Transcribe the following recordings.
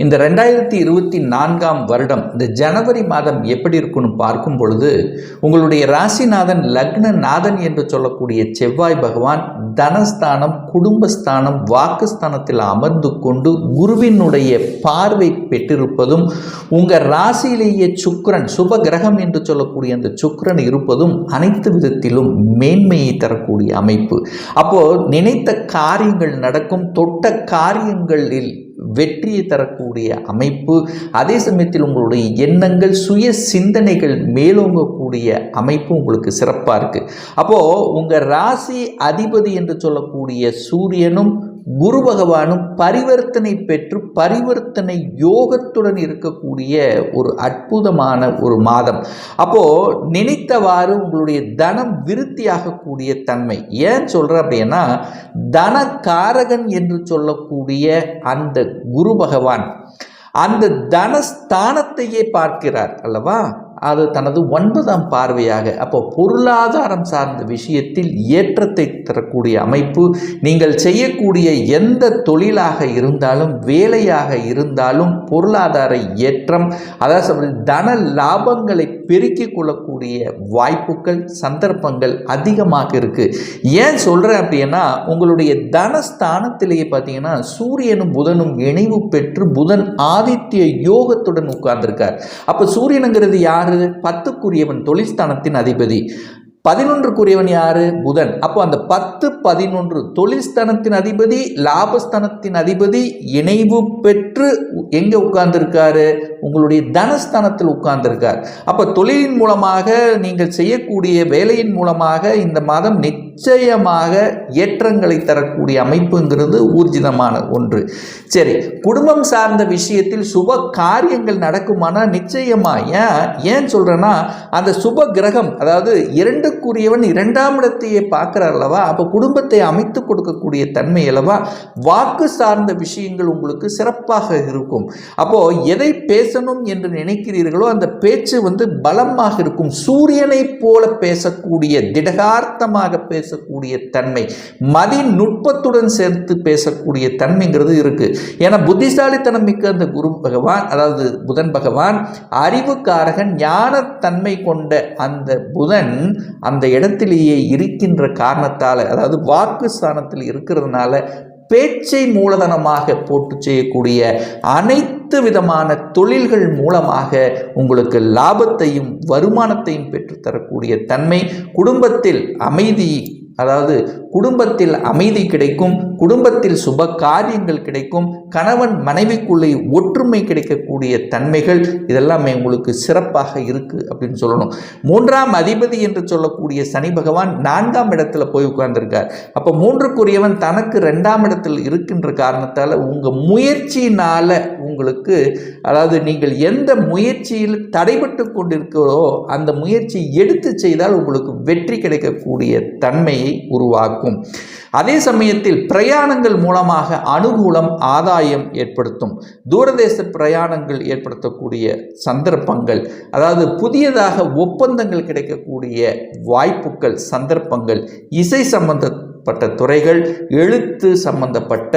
இந்த ரெண்டாயிரத்தி இருபத்தி நான்காம் வருடம் இந்த ஜனவரி மாதம் எப்படி இருக்குன்னு பார்க்கும் பொழுது உங்களுடைய ராசிநாதன் லக்னநாதன் என்று சொல்லக்கூடிய செவ்வாய் பகவான் தனஸ்தானம் குடும்பஸ்தானம் வாக்குஸ்தானத்தில் அமர்ந்து கொண்டு குருவினுடைய பார்வை பெற்றிருப்பதும் உங்கள் ராசியிலேயே சுக்கிரன் சுப கிரகம் என்று சொல்லக்கூடிய அந்த சுக்கரன் இருப்பதும் அனைத்து விதத்திலும் மேன்மையை தரக்கூடிய அமைப்பு. அப்போ நினைத்த காரியங்கள் நடக்கும் தொட்ட காரியங்களில் வெற்றியை தரக்கூடிய அமைப்பு அதே சமயத்தில் உங்களுடைய எண்ணங்கள் சுய சிந்தனைகள் மேலோங்கக்கூடிய அமைப்பு உங்களுக்கு சிறப்பாக இருக்குது அப்போது உங்கள் ராசி அதிபதி என்று சொல்லக்கூடிய சூரியனும் குரு பகவானும் பரிவர்த்தனை பெற்று பரிவர்த்தனை யோகத்துடன் இருக்கக்கூடிய ஒரு அற்புதமான ஒரு மாதம். அப்போது நினைத்தவாறு உங்களுடைய தனம் விருத்தியாகக்கூடிய தன்மை. ஏன் சொல்கிறேன் அப்படின்னா தனகாரகன் என்று சொல்லக்கூடிய அந்த குரு பகவான் அந்த தனஸ்தானத்தையே பார்க்கிறார் அல்லவா? அது தனது ஒன்பதாம் பார்வையாக அப்போ பொருளாதாரம் சார்ந்த விஷயத்தில் ஏற்றத்தை தரக்கூடிய அமைப்பு நீங்கள் செய்யக்கூடிய எந்த தொழிலாக இருந்தாலும் வேலையாக இருந்தாலும் பொருளாதார ஏற்றம் அதாவது தன லாபங்களை பெருக்கிக் கொள்ளக்கூடிய வாய்ப்புகள் சந்தர்ப்பங்கள் அதிகமாக இருக்குது ஏன் சொல்கிறேன் அப்படின்னா உங்களுடைய தனஸ்தானத்திலேயே பார்த்தீங்கன்னா சூரியனும் புதனும் இணைவு பெற்று புதன் ஆதித்ய யோகத்துடன் உட்கார்ந்திருக்கார். அப்போ சூரியனுங்கிறது யார்? யாரு பத்துக்குரியவன் தொழில்ஸ்தானத்தின் அதிபதி. பதினொன்றுக்குரியவன் யாரு? புதன். அப்போ அந்த பத்து பதினொன்று தொழில்ஸ்தானத்தின் அதிபதி லாபஸ்தானத்தின் அதிபதி இணைவு பெற்று எங்கே உட்கார்ந்துருக்காரு? உங்களுடைய தனஸ்தானத்தில் உட்கார்ந்துருக்கார். அப்போ தொழிலின் மூலமாக நீங்கள் செய்யக்கூடிய வேலையின் மூலமாக இந்த மாதம் நிச்சயமாக ஏற்றங்களை தரக்கூடிய அமைப்புங்கிறது ஊர்ஜிதமான ஒன்று. சரி குடும்பம் சார்ந்த விஷயத்தில் சுப காரியங்கள் நடக்குமானால் நிச்சயமா? ஏன் ஏன் சொல்கிறேன்னா அந்த சுப கிரகம் அதாவது இரண்டுக்குரியவன் இரண்டாம் இடத்தையே பார்க்குறார் அல்லவா? அப்போ குடும்பத்தை அமைத்து கொடுக்கக்கூடிய தன்மை அல்லவா? வாக்கு சார்ந்த விஷயங்கள் உங்களுக்கு சிறப்பாக இருக்கும். அப்போது எதை பேசணும் என்று நினைக்கிறீர்களோ அந்த பேச்சு வந்து பலமாக இருக்கும். சூரியனைப் போல பேசக்கூடிய திடகார்த்தமாக பேசக்கூடிய தன்மை. மதி நுட்பத்துடன் சேர்த்து பேசக்கூடிய தன்மைங்கிறது இருக்குது ஏன்னா புத்திசாலித்தனம் மிக்க அந்த குரு பகவான் அதாவது புதன் பகவான் அறிவுக்காரகன் ஞானத்தன்மை கொண்ட அந்த புதன் அந்த இடத்திலேயே இருக்கின்ற காரணத்தால் அதாவது வாக்கு ஸ்தானத்தில் இருக்கிறதுனால பேச்சை மூலதனமாக போட்டு செய்யக்கூடிய அனைத்து விதமான தொழில்கள் மூலமாக உங்களுக்கு லாபத்தையும் வருமானத்தையும் பெற்றுத்தரக்கூடிய தன்மை குடும்பத்தில் அமைதி அதாவது குடும்பத்தில் அமைதி கிடைக்கும் குடும்பத்தில் சுப காரியங்கள் கிடைக்கும் கணவன் மனைவிக்குள்ளே ஒற்றுமை கிடைக்கக்கூடிய தன்மைகள் இதெல்லாமே உங்களுக்கு சிறப்பாக இருக்குது அப்படின்னு சொல்லணும். மூன்றாம் அதிபதி என்று சொல்லக்கூடிய சனி பகவான் நான்காம் இடத்துல போய் உட்கார்ந்துருக்கார். அப்போ மூன்றுக்குரியவன் தனக்கு ரெண்டாம் இடத்தில் இருக்கின்ற காரணத்தால் உங்கள் முயற்சியினால் உங்களுக்கு அதாவது நீங்கள் எந்த முயற்சியில் தடைபட்டு கொண்டிருக்கிறோ அந்த முயற்சி எடுத்து செய்தால் உங்களுக்கு வெற்றி கிடைக்கக்கூடிய தன்மையை உருவாக்கும். உருவாக்கும் அதே சமயத்தில் பிரயாணங்கள் மூலமாக அனுகூலம் ஆதாயம் ஏற்படுத்தும். தூரதேச பிரயாணங்கள் ஏற்படுத்தக்கூடிய சந்தர்ப்பங்கள் அதாவது புதியதாக ஒப்பந்தங்கள் கிடைக்கக்கூடிய வாய்ப்புகள் சந்தர்ப்பங்கள் இசை சம்பந்தப்பட்ட துறைகள் எழுத்து சம்பந்தப்பட்ட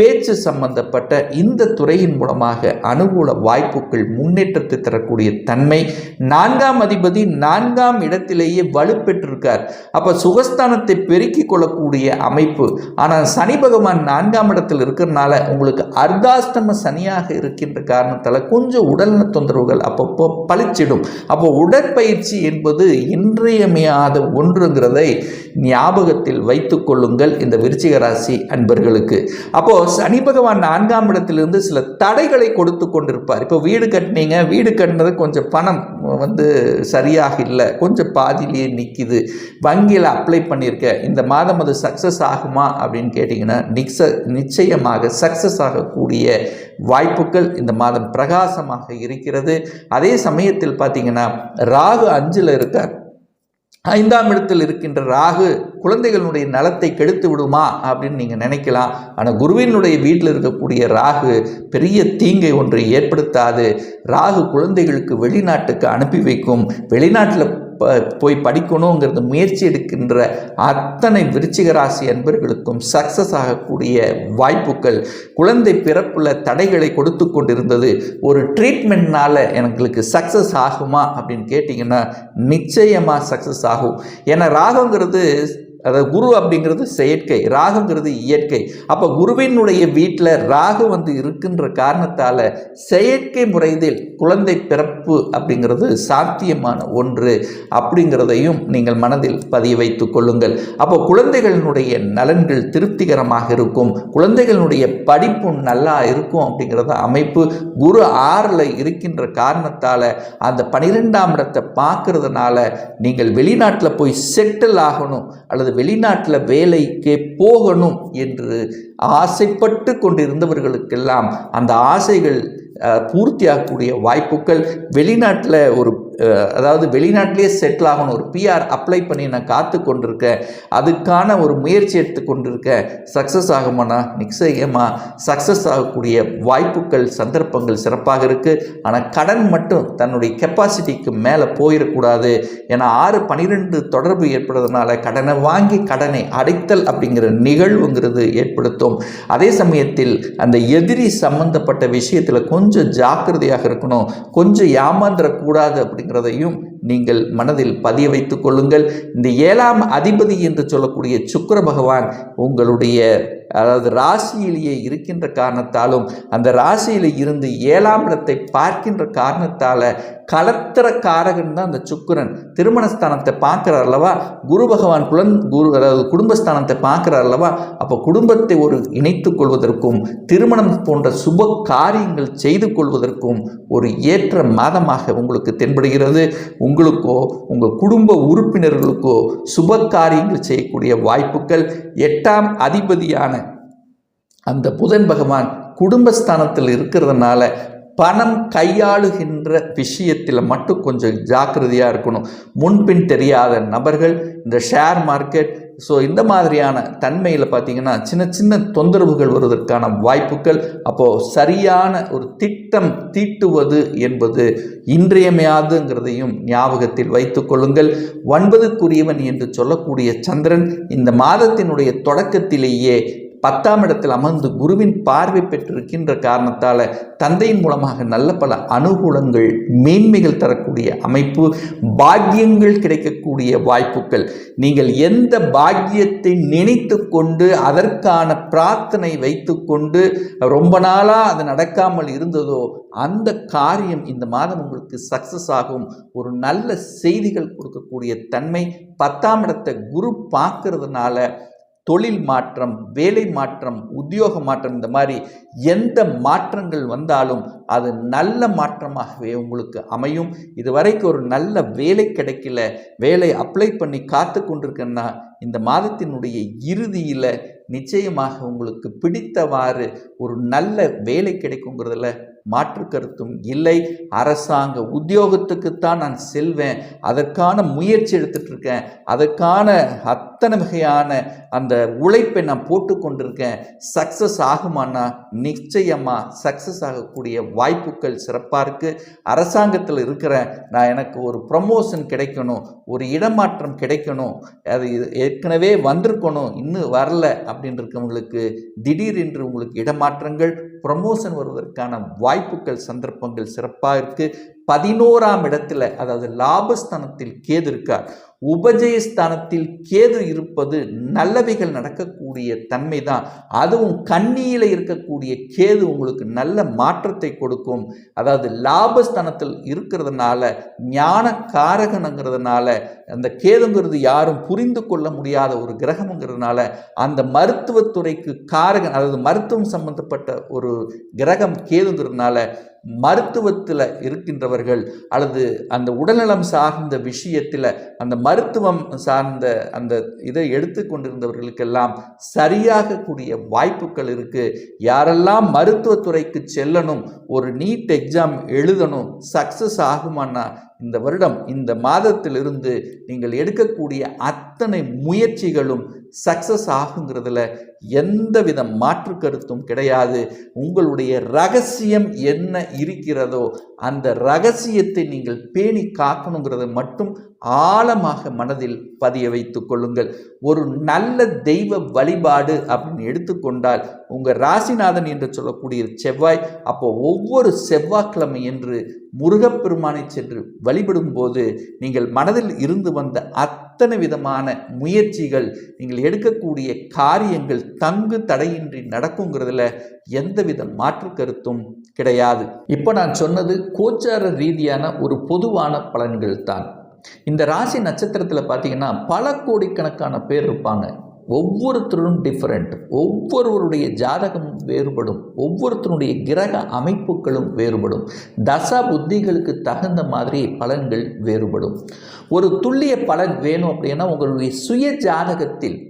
பேச்சு சம்பந்தப்பட்ட இந்த துறையின் மூலமாக அனுகூல வாய்ப்புகள் முன்னேற்றத்தை தரக்கூடிய தன்மை நான்காம் அதிபதி நான்காம் இடத்திலேயே வலுப்பெற்றிருக்கார். அப்போ சுகஸ்தானத்தை பெருக்கிக் கொள்ளக்கூடிய அமைப்பு. ஆனால் சனி பகவான் நான்காம் இடத்தில் இருக்கிறனால உங்களுக்கு அர்த்தாஷ்டம சனியாக இருக்கின்ற காரணத்தால் கொஞ்சம் உடல்நல தொந்தரவுகள் அப்பப்போ பளிச்சிடும். அப்போ உடற்பயிற்சி என்பது இன்றியமையாத ஒன்றுங்கிறதை ஞாபகத்தில் வைத்துக் கொள்ளுங்கள் இந்த விருச்சிக ராசி அன்பர்களுக்கு. அப்போ சனி பகவான் நான்காம் இடத்திலிருந்து சில தடைகளை கொடுத்து கொண்டிருப்பார். இப்போ வீடு கட்டினீங்க வீடு கட்டினது கொஞ்சம் பணம் வந்து சரியாக இல்லை கொஞ்சம் பாதியிலேயே நிற்கிது வங்கியில் அப்ளை பண்ணியிருக்க இந்த மாதம் அது சக்ஸஸ் ஆகுமா அப்படின்னு கேட்டிங்கன்னா நிக்ச நிச்சயமாக சக்ஸஸ் ஆகக்கூடிய வாய்ப்புகள் இந்த மாதம் பிரகாசமாக இருக்கிறது. அதே சமயத்தில் பார்த்தீங்கன்னா ராகு அஞ்சில் இருக்கார். ஐந்தாம் இடத்தில் இருக்கின்ற ராகு குழந்தைகளுடைய நலத்தை கெடுத்து விடுமா அப்படின்னு நீங்கள் நினைக்கலாம். ஆனால் குருவினுடைய வீட்டில் இருக்கக்கூடிய ராகு பெரிய தீங்கை ஒன்றை ஏற்படுத்தாது. ராகு குழந்தைகளுக்கு வெளிநாட்டுக்கு அனுப்பி வைக்கும். வெளிநாட்டில் ப போய் படிக்கணுங்கிறது முயற்சி எடுக்கின்ற அத்தனை விருச்சிக ராசி அன்பர்களுக்கும் சக்ஸஸ் ஆகக்கூடிய வாய்ப்புகள் குழந்தை பிறப்பில் தடைகளை கொடுத்து கொண்டிருந்தது ஒரு ட்ரீட்மெண்ட்னால எங்களுக்கு சக்ஸஸ் ஆகுமா அப்படின்னு கேட்டிங்கன்னா நிச்சயமாக சக்ஸஸ் ஆகும். ஏன்னா ராகங்கிறது அதாவது குரு அப்படிங்கிறது செயற்கை ராகுங்கிறது இயற்கை. அப்போ குருவினுடைய வீட்டில் ராகு வந்து இருக்கின்ற காரணத்தால் செயற்கை முறையில் குழந்தை பிறப்பு அப்படிங்கிறது சாத்தியமான ஒன்று அப்படிங்கிறதையும் நீங்கள் மனதில் பதிய வைத்து கொள்ளுங்கள். அப்போ குழந்தைகளினுடைய நலன்கள் திருப்திகரமாக இருக்கும் குழந்தைகளுடைய படிப்பும் நல்லா இருக்கும் அப்படிங்கிறத அமைப்பு குரு ஆறில் இருக்கின்ற காரணத்தால் அந்த பனிரெண்டாம் இடத்தை பார்க்கறதுனால நீங்கள் வெளிநாட்டில் போய் செட்டில் ஆகணும் அல்லது வெளிநாட்டில் வேலைக்கு போகணும் என்று ஆசைப்பட்டு கொண்டிருந்தவர்களுக்கெல்லாம் அந்த ஆசைகள் பூர்த்தியாகக்கூடிய வாய்ப்புகள் வெளிநாட்டில் ஒரு அதாவது வெளிநாட்டிலேயே செட்டில் ஆகணும். ஒரு பிஆர் அப்ளை பண்ணி நான் காத்து கொண்டிருக்கேன். அதுக்கான ஒரு முயற்சி எடுத்து கொண்டிருக்கேன். சக்ஸஸ் ஆகுமானா நிச்சயமாக சக்ஸஸ் ஆகக்கூடிய வாய்ப்புகள் சந்தர்ப்பங்கள் சிறப்பாக இருக்குது ஆனால் கடன் மட்டும் தன்னுடைய கெப்பாசிட்டிக்கு மேலே போயிடக்கூடாது. ஏன்னா ஆறு பன்னிரெண்டு தொடர்பு ஏற்படுறதுனால கடனை வாங்கி கடனை அடைத்தல் அப்படிங்கிற நிகழ்வுங்கிறது ஏற்படுத்தும். அதே சமயத்தில் அந்த எதிரி சம்பந்தப்பட்ட விஷயத்தில் கொஞ்சம் ஜாக்கிரதையாக இருக்கணும். கொஞ்சம் ஏமாந்துடக்கூடாது அப்படிங்கிறதையும் நீங்கள் மனதில் பதிய வைத்துக் கொள்ளுங்கள். இந்த ஏழாம் அதிபதி என்று சொல்லக்கூடிய சுக்கர பகவான் உங்களுடைய அதாவது ராசியிலேயே இருக்கின்ற காரணத்தாலும் அந்த ராசியில் இருந்து ஏழாம் இடத்தை பார்க்கின்ற காரணத்தால் கலத்திர காரகன் தான் அந்த சுக்கிரன். திருமணஸ்தானத்தை பார்க்குறார் அல்லவா? குரு பகவான் குலன் குரு அதாவது குடும்பஸ்தானத்தை பார்க்குறார் அல்லவா? அப்போ குடும்பத்தை ஒரு இணைத்து கொள்வதற்கும் திருமணம் போன்ற சுப காரியங்கள் செய்து கொள்வதற்கும் ஒரு ஏற்ற மாதமாக உங்களுக்கு தென்படுகிறது. உங்களுக்கோ உங்கள் குடும்ப உறுப்பினர்களுக்கோ சுப காரியங்கள் செய்யக்கூடிய வாய்ப்புகள் எட்டாம் அதிபதியான அந்த புதன் பகவான் குடும்பஸ்தானத்தில் இருக்கிறதுனால பணம் கையாளுகின்ற விஷயத்தில் மட்டும் கொஞ்சம் ஜாக்கிரதையாக இருக்கணும். முன்பின் தெரியாத நபர்கள் இந்த ஷேர் மார்க்கெட் ஸோ இந்த மாதிரியான தன்மையில் பார்த்தீங்கன்னா சின்ன சின்ன தொந்தரவுகள் வருவதற்கான வாய்ப்புகள் அப்போது சரியான ஒரு திட்டம் தீட்டுவது என்பது இன்றியமையாதுங்கிறதையும் ஞாபகத்தில் வைத்து கொள்ளுங்கள். ஒன்பதுக்குரியவன் என்று சொல்லக்கூடிய சந்திரன் இந்த மாதத்தினுடைய தொடக்கத்திலேயே பத்தாம் இடத்தில் அமர்ந்து குருவின் பார்வை பெற்றிருக்கின்ற காரணத்தால் தந்தையின் மூலமாக நல்ல பல அனுகூலங்கள் மேன்மைகள் தரக்கூடிய அமைப்பு பாக்கியங்கள் கிடைக்கக்கூடிய வாய்ப்புகள். நீங்கள் எந்த பாக்கியத்தை நினைத்து கொண்டு அதற்கான பிரார்த்தனை வைத்துக்கொண்டு ரொம்ப நாளாக அது நடக்காமல் இருந்ததோ அந்த காரியம் இந்த மாதம் உங்களுக்கு சக்ஸஸ் ஆகும். ஒரு நல்ல செய்திகள் கொடுக்கக்கூடிய தன்மை பத்தாம் இடத்தை குரு பார்க்கறதுனால தொழில் மாற்றம் வேலை மாற்றம் உத்தியோக மாற்றம் இந்த மாதிரி எந்த மாற்றங்கள் வந்தாலும் அது நல்ல மாற்றமாகவே உங்களுக்கு அமையும். இதுவரைக்கும் ஒரு நல்ல வேலை கிடைக்கல வேலை அப்ளை பண்ணி காத்து கொண்டிருக்கேன்னா இந்த மாதத்தினுடைய இறுதியில் நிச்சயமாக உங்களுக்கு பிடித்தவாறு ஒரு நல்ல வேலை கிடைக்குங்கிறதுல மாற்று கருத்தும் இல்லை. அரசாங்க உத்தியோகத்துக்குத்தான் நான் செல்வேன். அதற்கான முயற்சி எடுத்துட்டு இருக்கேன் அதற்கான அத்தனை வகையான அந்த உழைப்பை நான் போட்டு கொண்டிருக்கேன். சக்ஸஸ் ஆகுமானா நிச்சயமாக சக்ஸஸ் ஆகக்கூடிய வாய்ப்புகள் சிறப்பாக இருக்குது அரசாங்கத்தில் இருக்கிறேன் நான் எனக்கு ஒரு ப்ரமோஷன் கிடைக்கணும். ஒரு இடமாற்றம் கிடைக்கணும். அது ஏற்கனவே வந்திருக்கணும். இன்னும் வரல அப்படின்னு இருக்கவங்களுக்கு திடீரென்று உங்களுக்கு இடமாற்றங்கள் ப்ரமோஷன் வருவதற்கான வாய்ப்புகள் சந்தர்ப்பங்கள் சிறப்பாக இருக்குது பதினோராம் இடத்துல அதாவது லாபஸ்தானத்தில் கேது இருக்கார். உபஜயஸ்தானத்தில் கேது இருப்பது நல்லவைகள் நடக்கக்கூடிய தன்மை தான் அதுவும் கண்ணியில் இருக்கக்கூடிய கேது உங்களுக்கு நல்ல மாற்றத்தை கொடுக்கும். அதாவது லாபஸ்தானத்தில் இருக்கிறதுனால ஞான காரகனுங்கிறதுனால அந்த கேதுங்கிறது யாரும் புரிந்து கொள்ள முடியாத ஒரு கிரகம்ங்கிறதுனால அந்த மருத்துவத்துறைக்கு காரகன் அதாவது மருத்துவம் சம்பந்தப்பட்ட ஒரு கிரகம் கேதுங்கிறதுனால மருத்துவத்தில் இருக்கின்றவர்கள் அல்லது அந்த உடல்நலம் சார்ந்த விஷயத்தில் அந்த மருத்துவம் சார்ந்த அந்த இதை எடுத்துக்கொண்டிருந்தவர்களுக்கெல்லாம் சரியாகக்கூடிய வாய்ப்புகள் இருக்குது யாரெல்லாம் மருத்துவத்துறைக்கு செல்லணும் ஒரு நீட் எக்ஸாம் எழுதணும் சக்ஸஸ் ஆகுமானா இந்த வருடம் இந்த மாதத்திலிருந்து நீங்கள் எடுக்கக்கூடிய அத்தனை முயற்சிகளும் சக்ஸஸ் ஆகுங்கிறதுல எந்தவித மாற்று கருத்தும் கிடையாது. உங்களுடைய ரகசியம் என்ன இருக்கிறதோ அந்த ரகசியத்தை நீங்கள் பேணி காக்கணுங்கிறத மட்டும் ஆழமாக மனதில் பதிய வைத்து கொள்ளுங்கள். ஒரு நல்ல தெய்வ வழிபாடு அப்படின்னு எடுத்துக்கொண்டால் உங்கள் ராசிநாதன் என்று சொல்லக்கூடிய செவ்வாய் அப்போ ஒவ்வொரு செவ்வாய்க்கிழமை என்று முருகப்பெருமானை சென்று வழிபடும் போது நீங்கள் மனதில் இருந்து வந்த அத் அத்தனை விதமான முயற்சிகள் நீங்கள் எடுக்கக்கூடிய காரியங்கள் தங்கு தடையின்றி நடக்குங்கிறதுல எந்தவித மாற்று கருத்தும் கிடையாது. இப்போ நான் சொன்னது கோச்சார ரீதியான ஒரு பொதுவான பலன்கள் தான். இந்த ராசி நட்சத்திரத்தில் பார்த்தீங்கன்னா பல கோடிக்கணக்கான பேர் இருப்பாங்க. ஒவ்வொருத்தரும் டிஃப்ரெண்ட் ஒவ்வொருவருடைய ஜாதகம் வேறுபடும். ஒவ்வொருத்தருடைய கிரக அமைப்புகளும் வேறுபடும். தசா புத்திகளுக்கு தகுந்த மாதிரி பலன்கள் வேறுபடும். ஒரு துல்லிய பலன் வேணும் அப்படின்னா உங்களுடைய சுய ஜாதகத்தில்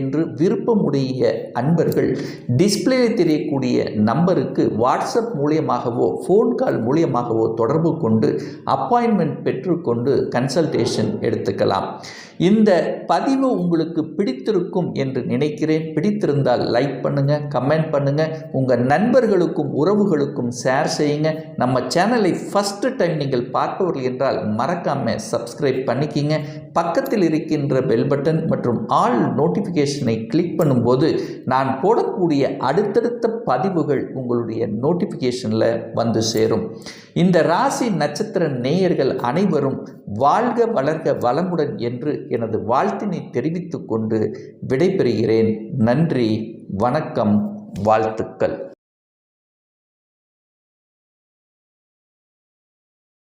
என்று விருப்பமுடைய அன்பர்கள் டிஸ்பிளேயில் தெரியக்கூடிய நம்பருக்கு வாட்ஸ்அப் மூலியமாகவோ ஃபோன் கால் மூலியமாகவோ தொடர்பு கொண்டு அப்பாயின்மெண்ட் பெற்றுக்கொண்டு கன்சல்டேஷன் எடுத்துக்கலாம். இந்த பதிவு உங்களுக்கு பிடித்திருக்கும் என்று நினைக்கிறேன். பிடித்திருந்தால் லைக் பண்ணுங்கள் கமெண்ட் பண்ணுங்கள் உங்கள் நண்பர்களுக்கும் உறவுகளுக்கும் ஷேர் செய்யுங்க. நம்ம சேனலை ஃபஸ்ட்டு டைம் நீங்கள் பார்ப்பவர்கள் என்றால் மறக்காமல் சப்ஸ்கிரைப் பண்ணிக்கிங்க. பக்கத்தில் இருக்கின்ற பெல் பட்டன் மற்றும் ஆல் நோட்டிஃபிகேஷன் கிளிக் பண்ணும்போது நான் போடக்கூடிய அடுத்தடுத்த பதிவுகள் உங்களுடைய நோட்டிஃபிகேஷனில் வந்து சேரும். இந்த ராசி நட்சத்திர நேயர்கள் அனைவரும் வாழ்க வளர்க வளமுடன் என்று எனது வாழ்த்தினை தெரிவித்துக்கொண்டு விடைபெறுகிறேன். நன்றி வணக்கம் வாழ்த்துக்கள்.